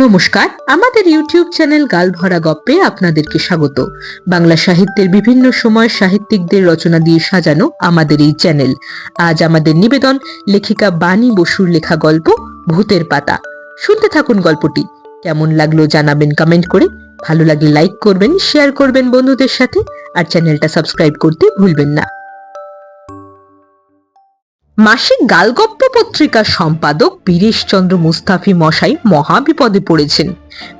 নমস্কার, আমাদের YouTube channel গালভরা গপ্পে আপনাদেরকে স্বাগত। বাংলা সাহিত্যের বিভিন্ন সময় সাহিত্যিকদের রচনা দিয়ে সাজানো আমাদের এই চ্যানেল। আজ আমাদের নিবেদন লেখিকা বাণী বসুর লেখা গল্প ভূতের পাতা। শুনতে থাকুন গল্পটি। কেমন লাগল জানাবেন কমেন্ট করে। ভালো লাগলে লাইক করবেন শেয়ার করবেন বন্ধুদের সাথে। আর চ্যানেলটা সাবস্ক্রাইব করতে ভুলবেন না। মাসিক গালগপ্প পত্রিকার সম্পাদক বীরেশচন্দ্র মুস্তাফি মশাই মহা বিপদে পড়েছেন।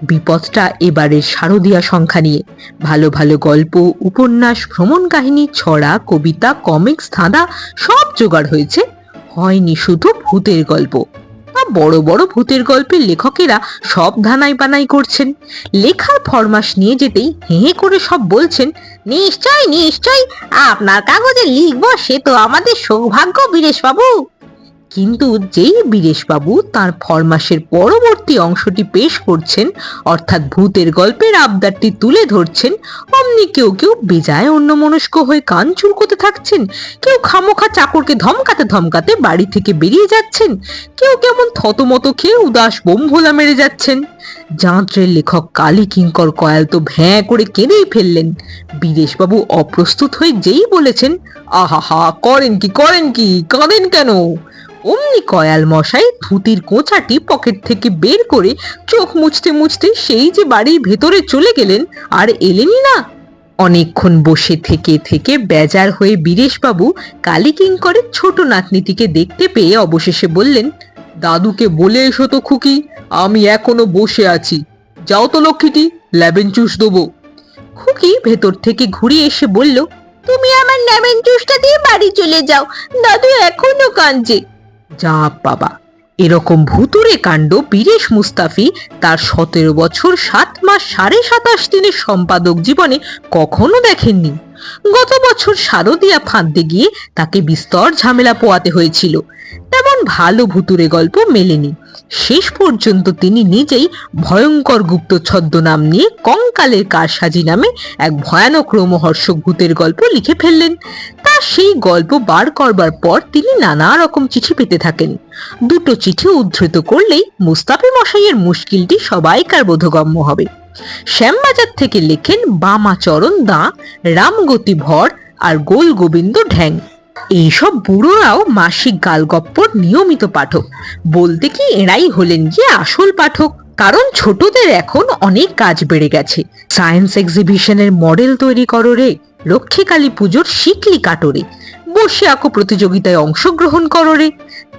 বিপদটা এবারের শারদীয়া সংখ্যা নিয়ে। ভালো ভালো গল্প, উপন্যাস, ভ্রমণ কাহিনী, ছড়া, কবিতা, কমিক্স, ধাঁধা সব জোগাড় হয়েছে। হয়নি শুধু ভূতের গল্প। বড় বড় ভূতের গল্পের লেখকেরা সব ধানাই বানাই করছেন। লেখার ফরমাস নিয়ে যেতেই হেঁ করে সব বলছেন, নিশ্চয় নিশ্চয়, আপনার কাগজে লিখব, সে তো আমাদের সৌভাগ্য বীরেশবাবু। কিন্তু যেই বীরেশবাবু তার ফরমাসের পরবর্তী অংশটি পেশ করছেন, অর্থাৎ ভূতের গল্পের আবদারটি তুলে ধরছেন, অমনি কেউ কেউ বেজায় অন্যমনস্ক হয়ে কান চুলকোতে থাকছেন, কেউ খামোখা চাকরকে ধমকাতে ধমকাতে বাড়ি থেকে বেরিয়ে যাচ্ছেন, কেউ কেমন থতমত খেয়ে উদাস বোম ভোলা মেরে যাচ্ছেন। যাঁত্রের লেখক কালী কিঙ্কর কয়াল তো ভ্যাঁ করে কেঁদেই ফেললেন। বীরেশবাবু অপ্রস্তুত হয়ে যেই বলেছেন, আহা হা, করেন কি করেন কি, কাঁদেন কেন? অমনি কয়াল মশাই ধুতির কোঁচাটি পকেট থেকে বের করে চোখ মুছতে মুছতে সেই যে বাড়ির ভেতরে চলে গেলেন, আর এলেনই না। অনেকক্ষণ বসে থেকে থেকে বেজার হয়ে বীরেশবাবু কালীকিঙ্করের ছোট নাতনিটিকে দেখতে পেয়ে অবশেষে বললেন, দাদুকে বলে এসো তো খুকি, আমি এখনও বসে আছি। যাও তো লক্ষ্মীটি লেবেন চুষ দেবো। খুকি ভেতর থেকে ঘুরে এসে বলল, তুমি আমার লেমন জুসটা দিয়ে বাড়ি চলে যাও। দাদু এখনও কাঁদছে। যা বাবা। এরকম ভুতুরে কাণ্ড বীরেশ মুস্তাফি তার সতেরো বছর সাত মাস সাড়ে সাতাশ দিনের সম্পাদক জীবনে কখনো দেখেননি। গত বছর শারদিয়া ফাঁদতে গিয়ে তাকে বিস্তর ঝামেলা পোয়াতে হয়েছিল। তেমন ভালো ভুতুরে গল্প মেলেনি। শেষ পর্যন্ত তিনি নিজেই ভয়ঙ্কর গুপ্ত ছদ্মনাম নিয়ে কঙ্কালের কারসাজি নামে এক ভয়ানক রোমহর্ষক ভূতের গল্প লিখে ফেললেন। সেই গল্প বার করবার পর তিনি নানা রকম চিঠি পেতে থাকেন। দুটো চিঠি উদ্ধৃত করলেই মুস্তাফি মশাইয়ের মুশকিলটি সবাইকার বোধগম্য হবে। শ্যামবাজার থেকে লেখেন বামাচরণ দা, রামগতি ভর আর গোল গোবিন্দ ঢ্যাং। এইসব বুড়োরাও মাসিক গালগপ্পর নিয়মিত পাঠক। বলতে কি এরাই হলেন গিয়ে আসল পাঠক? কারণ ছোটদের এখন অনেক কাজ বেড়ে গেছে। সায়েন্স এক্সিবিশনের মডেল তৈরি করো রে। লক্ষ্মীকালী পুজোর শিকলি কাটোরে, বসে আঁকো প্রতিযোগিতায় অংশগ্রহণ করো রে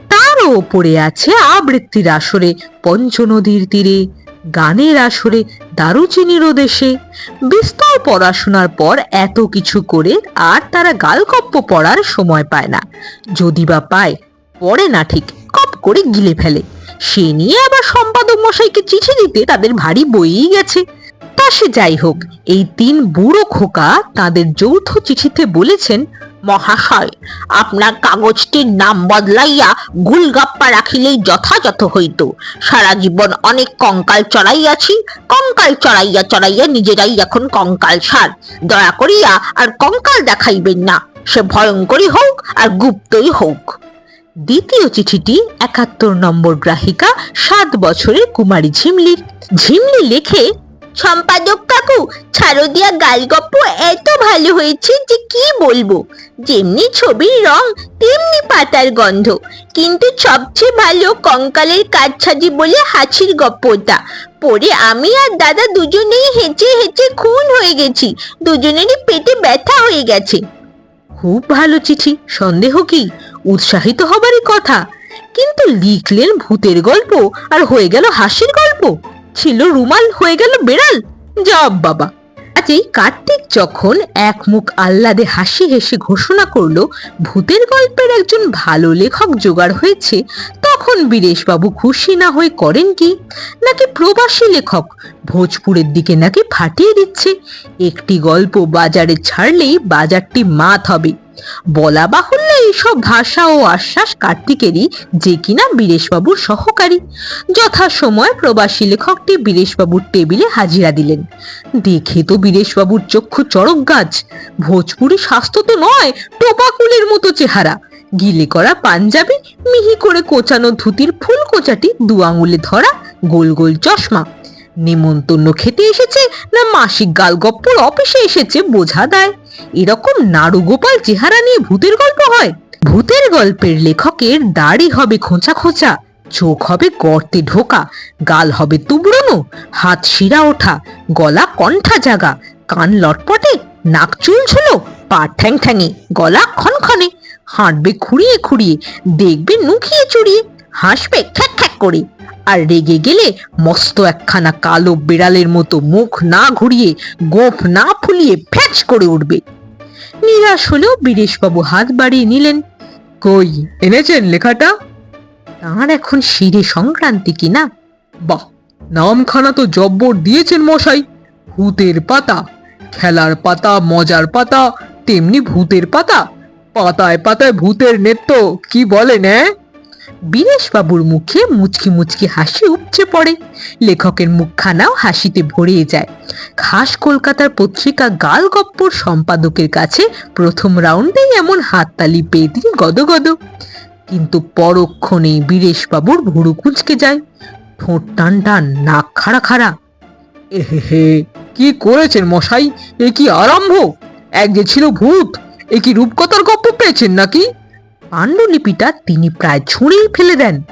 তারও ওপরে আছে আবৃত্তির আসরে, পঞ্চনদীর তীরে, গানের আসরে, দারুচিনির দেশে বিস্তর পড়াশোনার পর এত কিছু করে আর তারা গালগপ্প পড়ার সময় পায় না। যদি বা পায়, পড়ে না ঠিক, কপ করে গিলে ফেলে। সে নিয়ে আবার সম্পাদক মশাইকে চিঠি দিতে তাদের ভারী বইই গেছে। তা সে যাই হোক, এই তিন বুড়ো খোকা তাদের যৌথ চিঠিতে বলেছেন, মহাশয়, আপনার কাগজটির নাম বদলাইয়া গুলগাপ্পা রাখিলেই যথাযথ হইত। সারা জীবন অনেক কঙ্কাল চড়াইয়াছি, কঙ্কাল চড়াইয়া চড়াইয়া নিজেরাই এখন কঙ্কাল সার। দয়া করিয়া আর কঙ্কাল দেখাইবেন না, সে ভয়ঙ্করই হোক আর গুপ্তই হোক। দ্বিতীয় চিঠিটি একাত্তর নম্বর গ্রাহিকা, সাত বছরের কুমারী ঝিমলির। ঝিমলি লেখে সম্পাদক কাকু ছারদিয়া গালগপ্প এত ভালো হয়েছে যে কি বলব? যেমনি ছবির রং, তেমনি পাতার গন্ধ। কিন্তু সবচেয়ে ভালো কঙ্কালের কাছাজি বলে হাসির গপ্পটা পরে আমি আর দাদা দুজনেই হেঁচে হেঁচে খুন হয়ে গেছি। দুজনেরই পেটে ব্যথা হয়ে গেছে। খুব ভালো চিঠি, সন্দেহ কি? উৎসাহিত হবারই কথা। কিন্তু লিখলেন ভূতের গল্প আর হয়ে গেল হাসির গল্প। ছিল রুমাল, হয়ে গেল বেড়াল। জব বাবা। আজই কার্তিক যখন এক মুখ আহ্লাদে হাসি হেসে ঘোষণা করল, ভূতের গল্পের একজন ভালো লেখক জোগাড় হয়েছে তখন বীরেশবাবু খুশি না হয়ে করেন কি? নাকি প্রবাসী লেখক ভোজপুরের দিকে নাকি ফাটিয়ে দিচ্ছে? একটি গল্প বাজারে ছাড়লেই বাজারটি মাত হবে। বলা বাহুল্য এইসব ভাষা ও আশ্বাস কার্তিকেরই যে কিনা বীরেশবাবুর সহকারী। যথাসময় প্রবাসী লেখকটি বীরেশবাবুর টেবিলে হাজিরা দিলেন। দেখে তো বীরেশবাবুর চক্ষু চড়ক গাছ। ভোজপুরি স্বাস্থ্য তো নয়, টোপাকুলের মতো চেহারা। গিলে করা পাঞ্জাবি, মিহি করে কোচানো ধুতির ফুল কোচাটি দু আঙুলে ধরা গোল গোল চশমা। নিমন্তন্ন খেতে এসেছে না মাসিক গালগপ্পর অফিসে এসেছে বোঝা দেয়। এরকম নাড়ুগোপাল চেহারা নিয়ে ভূতের গল্প হয়। ভূতের গল্পের লেখকের দাড়ি হবে খোঁচা খোঁচা, চোখ হবে গর্তে ঢোকা, গাল হবে তুবড়নো, হাত শিরা ওঠা, গলা কণ্ঠা জাগা, কান লটপটে, নাক চুল ঝুলো, পা ঠ্যাং ঠ্যাঙে, গলা খনখনে, হাঁটবে খুঁড়িয়ে খুঁড়িয়ে, দেখবে নুখিয়ে চুড়িয়ে, হাসবে খ্যাক খ্যাক করে। আর রেগে গেলে মস্ত একখানা কালো বিড়ালের মতো মুখ না ঘুরিয়ে গোফ না ফুলিয়ে ফ্যাচ করে উঠবে। নিরাশ হলেও বীরেশবাবু হাত বাড়িয়ে নিলেন, কই এনেছেন লেখাটা? তাঁর এখন শিরে সংক্রান্তি কিনা বাহ, নামখানা তো জব্বর দিয়েছেন মশাই, ভূতের পাতা, খেলার পাতা, মজার পাতা, তেমনি ভূতের পাতা, পাতায় পাতায় ভূতের নেত্য কি বলেন হ্যাঁ বীরেশবাবুর মুখে মুচকি মুচকি হাসি উপচে পড়ে। লেখকের মুখখানাও হাসিতে ভরিয়ে যায়। খাস কলকাতার পত্রিকা গাল গপ্পর সম্পাদকের কাছে প্রথম রাউন্ডেই এমন হাততালি পেয়ে তিনি গদগদ। কিন্তু পরক্ষণেই বীরেশবাবুর ভুরু কুঁচকে যায়। ঠোঁট টান টান, নাক খাড়া খাড়া। এহে কি করেছেন মশাই? এ কি আরম্ভ? এক যে ছিল ভূত, এ কি রূপকথার গপ্প পেয়েছেন নাকি? পাণ্ডুলিপিটা তিনি প্রায় ছুঁড়েই ফেলে দেন।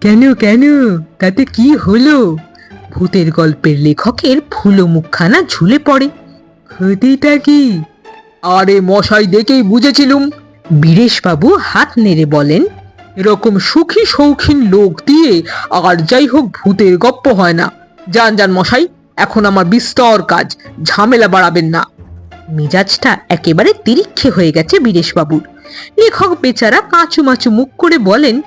কেন কেন? তাতে কি হলো? ভূতের গল্পের লেখকের ফুলো মুখখানা ঝুলে পড়ে। ক্ষতিটা কি? আরে মশাই দেখেই বুঝেছিলুম। বীরেশবাবু হাত নেড়ে বলেন, এরকম সুখী শৌখিন লোক দিয়ে আর যাই হোক ভূতের গপ্প হয় না। যান যান মশাই, এখন আমার বিস্তর কাজ, ঝামেলা বাড়াবেন না। মেজাজটা একেবারে তিরিক্ষে হয়ে গেছে বীরেশবাবুর। লেখক বেচারা কাঁচু মাচু মুখ করে বলেন,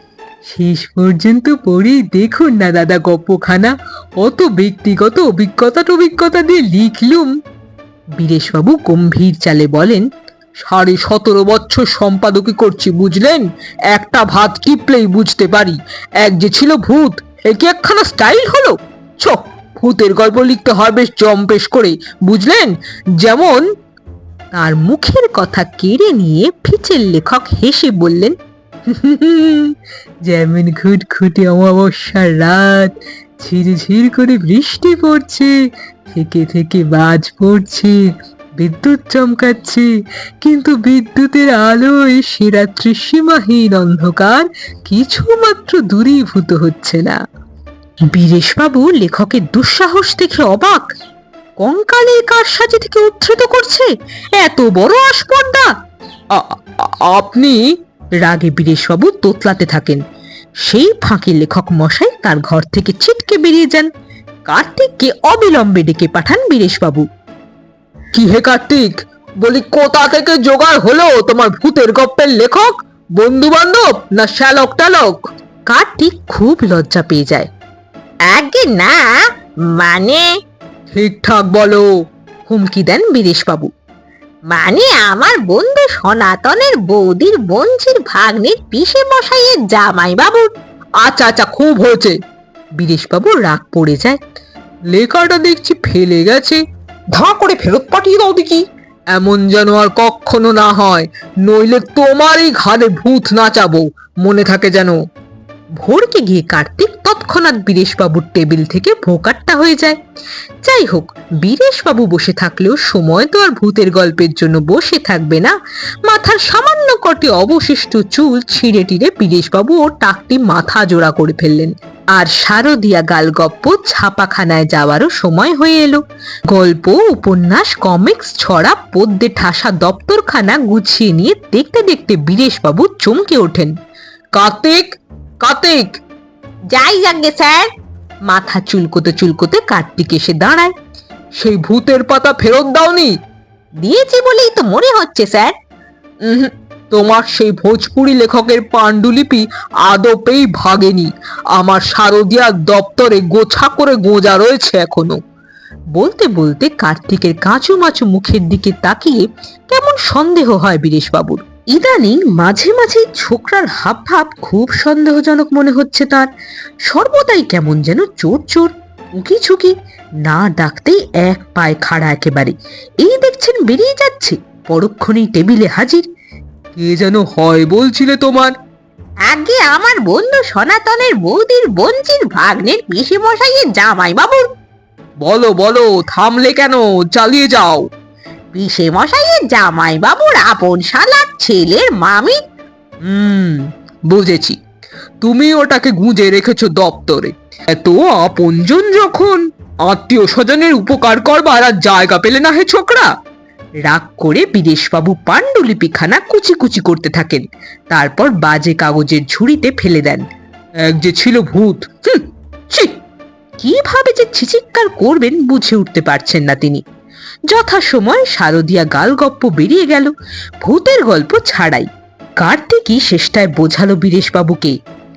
শেষ পর্যন্ত পড়ে দেখুন না দাদা গপ্পখানা, অত ব্যক্তিগত অভিজ্ঞতা অভিজ্ঞতা দিয়ে লিখলুম। বীরেশবাবু গম্ভীর চালে বলেন, সাড়ে সতেরো বছর সম্পাদকি করছি, বুঝলেন? একটা ভাত টিপলেই বুঝতে পারি। এক যে ছিল ভূত একে একখানা স্টাইল হলো? ছ, ভূতের গল্প লিখতে হয় বেশ জম্পেশ করে, বুঝলেন? যেমন তার মুখের কথা কেড়ে নিয়ে ফিচের লেখক হেসে বললেন যেমন ঘুটঘুটে অমাবস্যার রাত ঝিরঝির করে বৃষ্টি পড়ছে, থেকে থেকে বাজ পড়ছে, বিদ্যুৎ চমকাচ্ছে, কিন্তু বিদ্যুতের আলোয় সে রাত্রি সীমাহীন অন্ধকার কিছুমাত্র দূরীভূত হচ্ছে না। বীরেশবাবু লেখকের দুঃসাহস দেখে অবাক। কঙ্কালের কারসাজি থেকে উদ্ধৃত করছে? এত বড় আসপর্দা! আপনি রাগে বীরেশবাবু তোতলাতে থাকেন। সেই ফাঁকে লেখক মশাই তার ঘর থেকে ছিটকে বেরিয়ে যান। কার্তিককে অবিলম্বে ডেকে পাঠান বীরেশবাবু। কি হে কার্তিক? বলি কোথা থেকে জোগাড় হলো তোমার ভূতের গপ্পের লেখক? বন্ধু বান্ধব না শ্যালক টালক কার্তিক খুব লজ্জা পেয়ে যায়। আগে না মানে ঠিকঠাক বলো। হুমকি দেন বীরেশবাবু। মানে আমার বন্ধু সনাতনের বৌদির বঞ্চির ভাগ্নির পিসে মশাইয়ের জামাই বাবু আচ্ছা আচ্ছা খুব হয়েছে। বীরেশবাবু রাগ পড়ে যায়। লেখাটা দেখছি ফেলে গেছে। ধা করে ফেরত পাঠিয়ে দাও দেখি। এমন যেন আর কখনো না হয়, নইলে তোমারই ঘাড়ে ভূত নাচাবো। মনে থাকে যেন ভোরকে গিয়ে কার্তিক তৎক্ষণাৎ বীরেশবাবুর টেবিল থেকে ভোকাট্টা হয়ে যায়। যাই হোক, বীরেশবাবু বসে থাকলেও সময় তো আর ভূতের গল্পের জন্য বসে থাকবে না। মাথার সামান্য কটি অবশিষ্ট চুল ছিঁড়ে টিড়ে বীরেশবাবু ও টাকটি মাথা জোড়া করে ফেললেন। আর শারদিয়া গালগপ্প ছাপাখানায় যাওয়ারও সময় হয়ে এলো। গল্প, উপন্যাস, কমিক্স, ছড়া, পদ্যে ঠাসা দপ্তরখানা গুছিয়ে নিয়ে দেখতে দেখতে বীরেশবাবু চমকে ওঠেন। কার্তিক! কার্তিক যাই যাগে স্যার। মাথা চুলকোতে চুলকোতে কার্তিক এসে দাঁড়ায়। সেই ভূতের পাতা ফেরত দাওনি? দিয়েছি বলেই তো মনে হচ্ছে, স্যার। তোমার সেই ভোজপুরি লেখকের পাণ্ডুলিপি আদপেই ভাগেনি। আমার শারদিয়ার দপ্তরে গোছা করে গোজা রয়েছে এখনও। বলতে বলতে কার্তিকের কাঁচু মাচু মুখের দিকে তাকিয়ে কেমন সন্দেহ হয় বীরেশবাবুর। ইদানিং মাঝে মাঝে ছোকরার হাব ভাব খুব সন্দেহজনক মনে হচ্ছে তার। সর্বদাই কেমন যেন চোর চোর উকি ঝুঁকি না ডাকতেই এক পায়ে খাড়া একেবারে। এই দেখছেন বেরিয়ে যাচ্ছে পরক্ষণেই টেবিলে হাজির। কে যেন হয় বলছিলে তোমার? আগে আমার বন্ধু সনাতনের বৌদির বঞ্চির ভাগ্নের পিসি মশাইয়ের জামাই বাবুর বলো বলো থামলে কেন? চালিয়ে যাও। পিসে মশাইয়ের জামাই বাবুর আপন শালার ছেলের মামি? হুম, বুঝেছি। তুমি ওটাকে গুঁজে রেখেছো দপ্তরে। এত আপনজন যখন? আত্মীয় স্বজনের উপকার করবার আর জায়গা পেলে না হে ছোকরা? রাগ করে বিদেশবাবু পাণ্ডুলিপিখানা কুচি কুচি করতে থাকেন। তারপর বাজে কাগজের ঝুড়িতে ফেলে দেন। এক যে ছিল ভূত! কীভাবে যে ছিচিৎকার করবেন বুঝে উঠতে পারছেন না তিনি। যথাসময় শারদিয়া গালগপ্প বেরিয়ে গেল। ভূতের গল্প ছাড়াই। কার্তিকই শেষটায় বোঝালো বীরেশবাবুকে,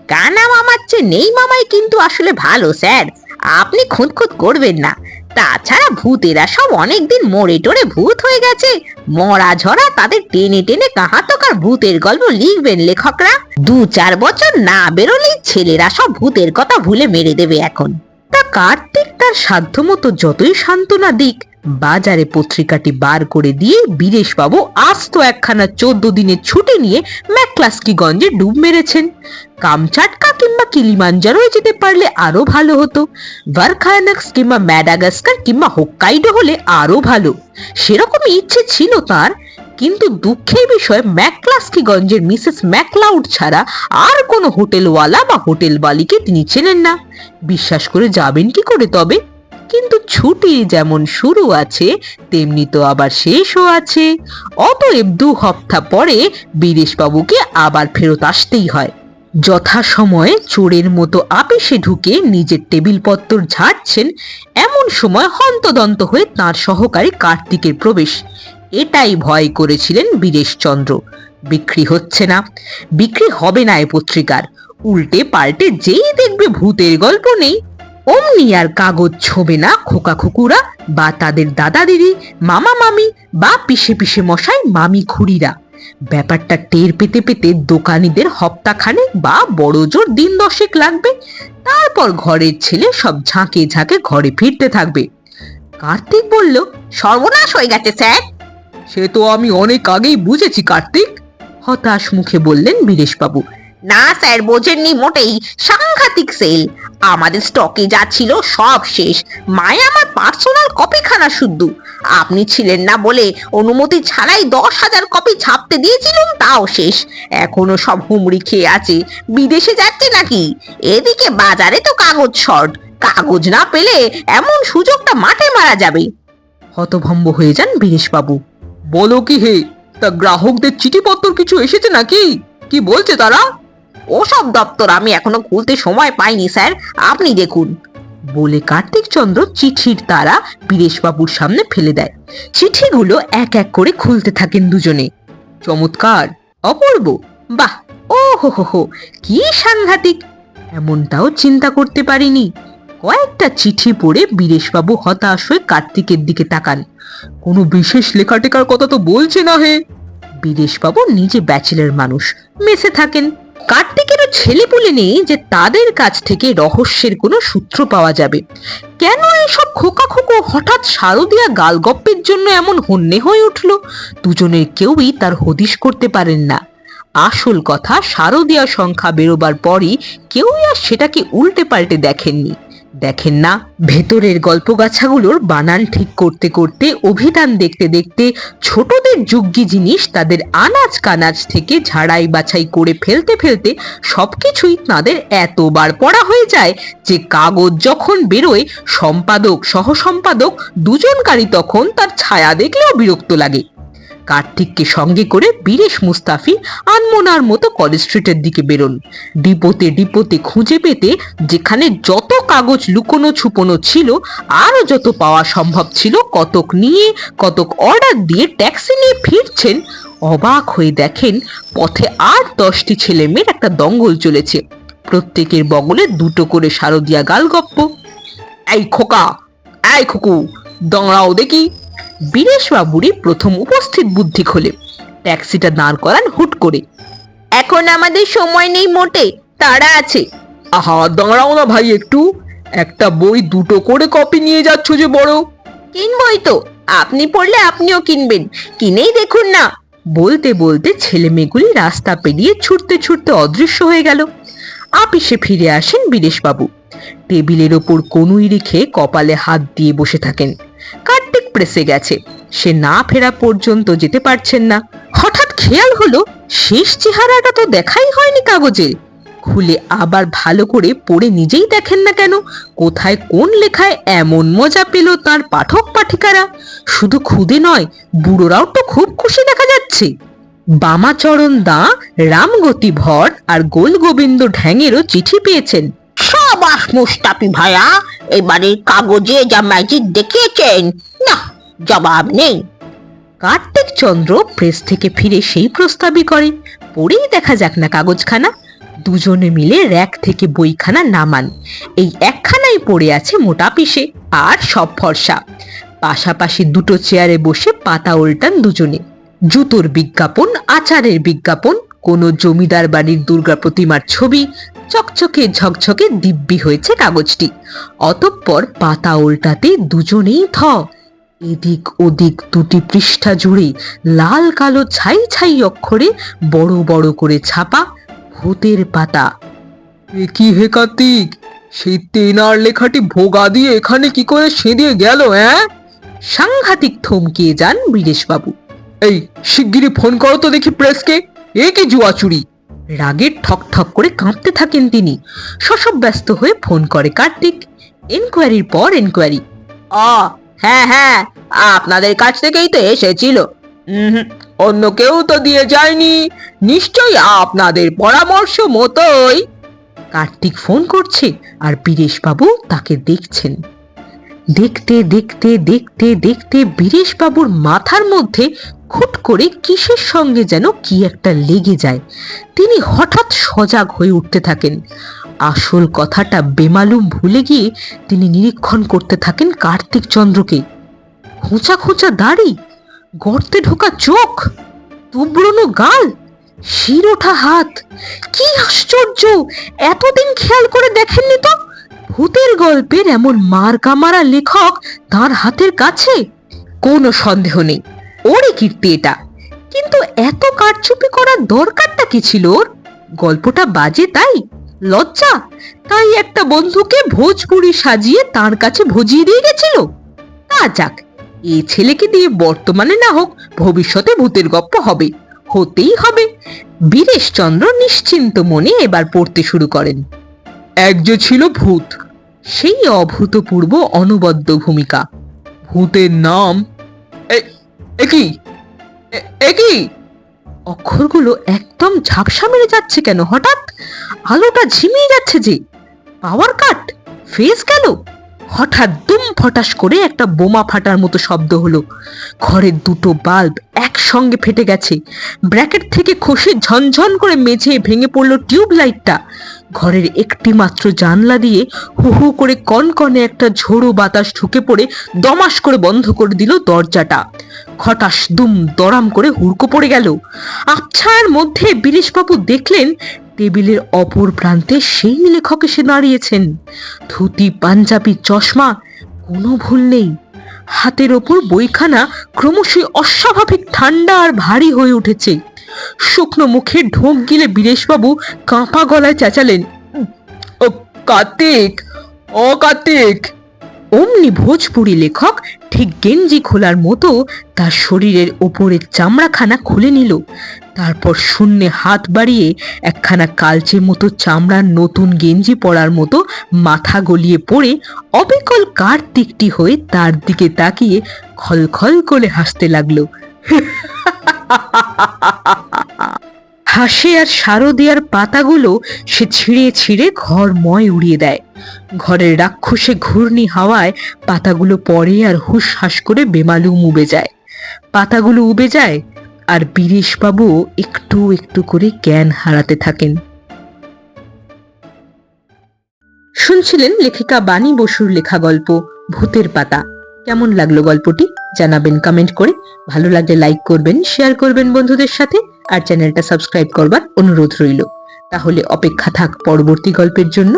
কানা মামার চেয়ে নেই মামাই কিন্তু আসলে ভালো, স্যার। আপনি খুঁতখুত করবেন না। তাছাড়া ভূতেরা সব অনেকদিন মরে টরে ভূত হয়ে গেছে। মরা ঝরা তাদের টেনে টেনে কাহাতকার ভূতের গল্প লিখবেন লেখকরা। দু চার বছর না বেরোলেই ছেলেরা সব ভূতের কথা ভুলে মেরে দেবে এখন। তা কার্তিক তার সাধ্যমতো যতই সান্ত্বনা দিক বাজারে পত্রিকাটি বার করে দিয়ে বীরেশবাবু আস্ত একখানা চোদ্দ দিনের ছুটি নিয়ে ম্যাকলাস্কিগঞ্জে ডুব মেরেছেন। কামচাটকা কিংবা কিলিমাঞ্জারোয় যেতে পারলে আরও ভালো হতো। ভারখায়ানাক্স কিংবা ম্যাডাগাস্কার কিংবা হোক্কাইডো হলে আরও ভালো। সেরকমই ইচ্ছে ছিল তার, কিন্তু দুঃখের বিষয়, ম্যাকলাস্কিগঞ্জের মিসেস ম্যাকলাউড ছাড়া আর কোনো হোটেলওয়ালা বা হোটেল বালিকে তিনি চেনেন না। বিশ্বাস করে যাবেন কি করে তবে? কিন্তু ছুটি যেমন শুরু আছে, তেমনি তো আবার শেষও আছে। অতএব দু হপ্তাহ পরে বীরেশবাবুকে আবার ফেরত আসতেই হয়। যথাসময়ে চোরের মতো আপিসে ঢুকে নিজের টেবিলপত্তর ঝাড়ছেন এমন সময় হন্তদন্ত হয়ে তার সহকারী কার্তিকের প্রবেশ। এটাই ভয় করেছিলেন বীরেশচন্দ্র। বিক্রি হচ্ছে না। বিক্রি হবে না এ পত্রিকার। উল্টে পাল্টে যেই দেখবে ভূতের গল্প নেই। অমনি আর কাগজ ছোবে না খোকা খুকুরা বা তাদের দাদা দিদি, মামা মামি বা পিসে পিসে মশাই, মামি খুড়িরা। ব্যাপারটা টের পেতে পেতে দোকানিদের হপ্তাখানেক বা বড় জোর দিন দশেক লাগবে। তারপর ঘরের ছেলে সব ঝাঁকে ঝাঁকে ঘরে ফিরতে থাকবে। কার্তিক বলল, সর্বনাশ হয়ে গেছে, স্যার। সে তো আমি অনেক আগেই বুঝেছি, কার্তিক। হতাশ মুখে বললেন বীরেশবাবু। না, স্যার, বোঝেননি মোটেই। সাংঘাতিক সেল। আমাদের স্টকে যা ছিল সব শেষ। মায়ে আমার পার্সোনাল কপিখানা শুদ্ধ। আপনি ছিলেন না বলে অনুমতি ছাড়াই দশ হাজার কপি ছাপতে দিয়েছিলাম, তাও শেষ। এখনও সব হুমড়ি খেয়ে আছে। বিদেশে যাচ্ছে নাকি? এদিকে বাজারে তো কাগজ শর্ট। কাগজ না পেলে এমন সুযোগটা মাঠে মারা যাবে। হতভম্ব হয়ে যান বীরেশবাবু। বলো কি হে, তা গ্রাহকদের চিঠিপত্র কিছু এসেছে নাকি? কি বলছে তারা? ওসব দপ্তর আমি এখনও খুলতে সময় পাইনি, স্যার। আপনি দেখুন। বলে কার্তিক চন্দ্র চিঠির তারা বীরেশবাবুর সামনে ফেলে দেয়। চিঠিগুলো এক এক করে খুলতে থাকেন দুজনে। চমৎকার, অপূর্ব। বাহ, ও হো হো হো, কি সাংঘাতিক। এমনটাও চিন্তা করতে পারিনি। কয়েকটা চিঠি পড়ে বীরেশবাবু হতাশ হয়ে কার্তিকের দিকে তাকান। কোনো বিশেষ লেখাটেকার কথা তো বলছে না হে। বীরেশবাবু নিজে ব্যাচেলর মানুষ, মেসে থাকেন। কার্তিকেরও ছেলে বলে নেই যে তাদের কাছ থেকে রহস্যের কোনো সূত্র পাওয়া যাবে। কেন এইসব খোকা খোকো হঠাৎ শারদিয়া গালগপ্পের জন্য এমন হন্যে হয়ে উঠল? দুজনের কেউই তার হদিশ করতে পারেন না। আসল কথা, শারদিয়া সংখ্যা বেরোবার পরই কেউই আর সেটাকে উল্টে পাল্টে দেখেননি। দেখেন না, ভেতরের গল্পগাছাগুলোর বানান ঠিক করতে করতে, অভিধান দেখতে দেখতে ছোটদের যুগ্গি জিনিস তাদের আনাজ কানাজ থেকে ঝাড়াই বাছাই করে ফেলতে ফেলতে সবকিছুই তাদের এতবার পড়া হয়ে যায় যে কাগজ যখন বেরোয়, সম্পাদক, সহসম্পাদক দুজনকারী তখন তার ছায়া দেখলেও বিরক্ত লাগে। কার্তিককে সঙ্গে করে বীরেশ মুস্তাফি আনমোনার মতো কলেজ স্ট্রিটের দিকে বেরোন। ডিপোতে ডিপোতে খুঁজে পেতে যেখানে যত কাগজ লুকোনো ছুপোনো ছিল, আরও যত পাওয়া সম্ভব ছিল, কতক নিয়ে, কতক অর্ডার দিয়ে ট্যাক্সি নিয়ে ফিরছেন, অবাক হয়ে দেখেন পথে আর দশটি ছেলে মেয়ের একটা দঙ্গল চলেছে। প্রত্যেকের বগলে দুটো করে শারদিয়া গালগপ্প। এই খোকা, এই খোকু, দাঁড়াও দেখি। বীরেশবাবুরই প্রথম উপস্থিত বুদ্ধি খোলে। ট্যাক্সিটা দাঁড় করান হুট করে। এখন আমাদের সময় নেই মোটে তারা আছে। আহা দাঁড়াও না ভাই একটু। একটা বই দুটো করে কপি নিয়ে যাচ্ছ যে বড়। কিনবই তো আপনি পড়লে আপনিও কিনবেন। কিনেই দেখুন না। বলতে বলতে ছেলে মেয়েগুলি রাস্তা পেরিয়ে ছুটতে ছুটতে অদৃশ্য হয়ে গেল। আপিসে ফিরে আসেন বীরেশবাবু। টেবিলের ওপর কনুই রেখে কপালে হাত দিয়ে বসে থাকেন। কার্তিক প্রেসে গেছে। সে না ফেরা পর্যন্ত যেতে পারছেন না। হঠাৎ খেয়াল হলো, শেষ চেহারাটা তো দেখাই হয়নি কাগজে। খুলে আবার ভালো করে পড়ে নিজেই দেখেন না কেন, কোথায় কোন লেখায় এমন মজা পেল তার পাঠক পাঠিকারা। শুধু খুদে নয়, বুড়োরাও তো খুব খুশি দেখা যাচ্ছে। বামাচরণ দা, রামগতি ভট আর গোল গোবিন্দ ঢ্যাঙেরও চিঠি পেয়েছেন। সাবাস মুস্তাফি ভাইয়া এবারে কাগজে যা ম্যাজিক দেখিয়েছেন জবাব নেই। কার্তিক চন্দ্র প্রেস থেকে ফিরে সেই প্রস্তাবই করে। পড়েই দেখা যাক না কাগজখানা। দুজনে মিলে র্যাক থেকে বইখানা নামান। এই একখানাই পড়ে আছে মোটা পিসে, আর সব ফর্সা। পাশাপাশি দুটো চেয়ারে বসে পাতা উল্টান দুজনে। জুতোর বিজ্ঞাপন, আচারের বিজ্ঞাপন, কোনো জমিদার বাড়ির দুর্গা প্রতিমার ছবি, চকচকে ঝকঝকে দিব্যি হয়েছে কাগজটি। অতঃপর পাতা উল্টাতে দুজনেই থ এদিক ওদিক দুটি পৃষ্ঠা জুড়ে লাল কালো ছাই ছাই অক্ষরে বড় বড় করে ছাপা ভূতের পাতা। এ কি হে কার্তিক? সেই তেনার লেখাটি ভোগা দিয়ে এখানে কি করে সেঁধিয়ে গেল হ্যাঁ সাংঘাতিক থমকিয়ে যান বীরেশবাবু। এই শিগগিরই ফোন করো তো দেখি প্রেসকে। এ কি জুয়াচুরি রাগে ঠক ঠক করে কাঁপতে থাকেন তিনি। শশব ব্যস্ত হয়ে ফোন করে কার্তিক। এনকোয়ারির পর এনকোয়ারি। আ হ্যাঁ হ্যাঁ আপনাদের কাছ থেকেই তো এসেছিল। অন্য কেউ তো দিয়ে যায়নি। নিশ্চয়ই আপনাদের পরামর্শ মতোই। কার্তিক ফোন করছে আর বীরেশবাবু তাকে দেখছেন। দেখতে দেখতে দেখতে দেখতে বীরেশবাবুর মাথার মধ্যে খুট করে কিসের সঙ্গে যেন কি একটা লেগে যায়। তিনি হঠাৎ সজাগ হয়ে উঠতে থাকেন। আসল কথাটা বেমালুম ভুলে গিয়ে তিনি নিরীক্ষণ করতে থাকেন কার্তিক চন্দ্রকে। খোঁচা খোঁচা দাড়ি, গর্তে ঢোকা চোখ, তুবড়নো গাল শির ওঠা হাত। কি আশ্চর্য! এতদিন খেয়াল করে দেখেননি তো? ভূতের গল্পের এমন মারা লেখক তার হাতের কাছে? কোনো সন্দেহ নেই। ওরই কীর্তি এটা। কিন্তু এত কারচুপি করার দরকারটা কি ছিল ওর? গল্পটা বাজে তাই? লজ্জা? তাই একটা বন্ধুকে ভোজপুরি সাজিয়ে তার কাছে ভজিয়ে দিয়ে গেছিল। তা যাক, এ ছেলেকে দিয়ে বর্তমানে না হোক ভবিষ্যতে ভূতের গপ্প হবে, হতেই হবে। বীরেশচন্দ্র নিশ্চিন্ত মনে এবার পড়তে শুরু করেন। এক ছিল ভূত, সেই অভূতপূর্ব অনবদ্য ভূমিকা। ভূতের নাম? একই কি? এ- এ কি? অক্ষরগুলো একদম ঝাপসা মেরে যাচ্ছে কেন হঠাৎ? আলোটা ঝিমিয়ে যাচ্ছে যে। পাওয়ার কাট? ফেস গেল হঠাৎ দুম ফটাস করে একটা বোমা ফাটার মতো শব্দ হলো। ঘরের দুটো বাল্ব একসঙ্গে ফেটে গেছে। ব্র্যাকেট থেকে খসে ঝনঝন করে মেঝে ভেঙে পড়ল টিউব লাইটটা ঘরের একটি মাত্র জানলা দিয়ে হু হু করে কনকনে একটা ঝোড়ো বাতাস ঢুকে পড়ে দমাস করে বন্ধ করে দিল দরজাটা। খটাস দুম দরাম করে হুড়কো পড়ে গেল। আবছায়ার মধ্যে বীরেশবাবু দেখলেন টেবিলের অপর প্রান্তে সেই লেখক এসে দাঁড়িয়েছেন। ধুতি, পাঞ্জাবি, চশমা, কোনো ভুল নেই। হাতের ওপর বইখানা ক্রমশই অস্বাভাবিক, ঠান্ডা আর ভারী হয়ে উঠেছে। শুকনো মুখে ঢোক গিলে বীরেশবাবু কাঁপা গলায় চেঁচালেন ও কার্তিক ও কার্তিক! অমনি ভোজপুরি লেখক ঠিক গেঞ্জি খোলার মতো তার শরীরের ওপরের চামড়াখানা খুলে নিল। তারপর শূন্যে হাত বাড়িয়ে একখানা কালচে মতো চামড়ার নতুন গেঞ্জি পরার মতো মাথা গলিয়ে পড়ে অবিকল কার্তিকটি হয়ে তার দিকে তাকিয়ে খলখল করে হাসতে লাগল। হাসে আর শারদিয়ার পাতাগুলো সে ছিঁড়ে ছিঁড়ে ঘর ময় উড়িয়ে দেয়। ঘরের রাক্ষসে ঘূর্ণি হাওয়ায় পাতাগুলো পড়ে আর হুস হাস করে বেমালুম উবে যায়। পাতাগুলো উবে যায় আর বীরেশবাবু একটু একটু করে জ্ঞান হারাতে থাকেন। শুনছিলেন লেখিকা বাণী বসুর লেখা গল্প, ভূতের পাতা। কেমন লাগল গল্পটি জানাবেন কমেন্ট করে। ভালো লাগলে লাইক করবেন, শেয়ার করবেন বন্ধুদের সাথে। আর চ্যানেলটা সাবস্ক্রাইব করবার অনুরোধ রইল। তাহলে অপেক্ষা থাক পরবর্তী গল্পের জন্য।